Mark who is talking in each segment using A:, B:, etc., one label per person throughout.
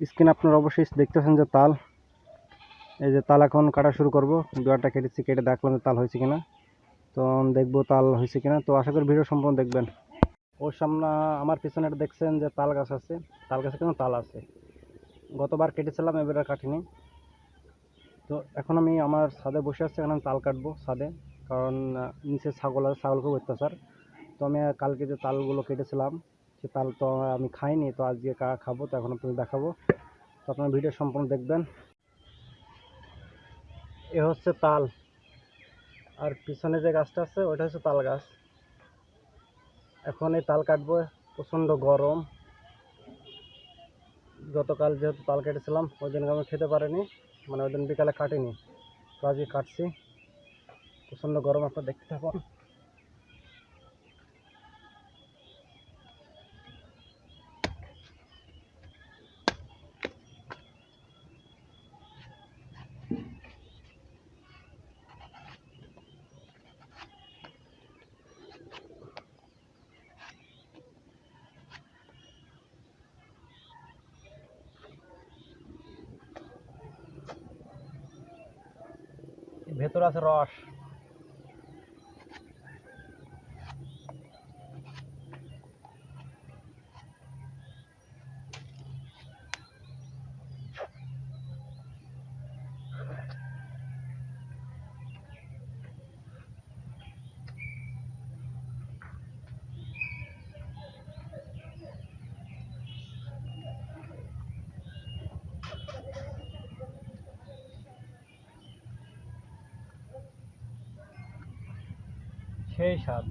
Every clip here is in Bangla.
A: স্ক্রিন আপনারা অবশ্যই দেখতেছেন যে তাল। এই যে তাল এখন কাটা শুরু করব। দুয়ারটা কেটেছি, কেটে দেখলাম যে তাল হয়েছে কিনা। তো দেখব তাল হয়েছে কিনা। তো আশা করি ভিডিও সম্পূর্ণ দেখবেন। ওর সামনে আমার পিছনে দেখছেন যে তাল গাছ আছে। তাল গাছে কিন্তু তাল আছে। গতবার কেটেছিলাম, এবার আর কাটিনি। তো এখন আমি আমার ছাদে বসে আছি, এখন আমি তাল কাটবো ছাদে। কারণ নিচে ছাগল আছে, ছাগল খুব অত্যাচার। তো আমি কালকে যে তালগুলো কেটেছিলাম সে তাল তো আমি খাইনি, তো আজকে কা- খাব, তো এখন আপনাদের দেখাবো। তো আপনার ভিডিও সম্পূর্ণ দেখবেন। এ হচ্ছে তাল। আর পিছনে যে গাছটা আছে, ওইটা হচ্ছে তাল গাছ। এখন এই তাল কাটবো, প্রচণ্ড গরম। গতকাল যেহেতু তাল কেটেছিলাম, ওই দিন আমি খেতে পারিনি মানে ওই দিন বিকালে কাটিনি। তো আজকে কাটছি। প্রচণ্ড গরম, আপনার দেখতে থাকুন। ভেতর আছে রস। সেই স্বাদ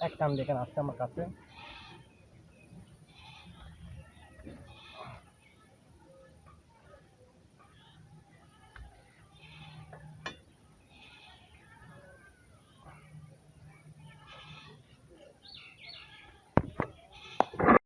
A: এক টান দেখেন আসছে আমার কাছে।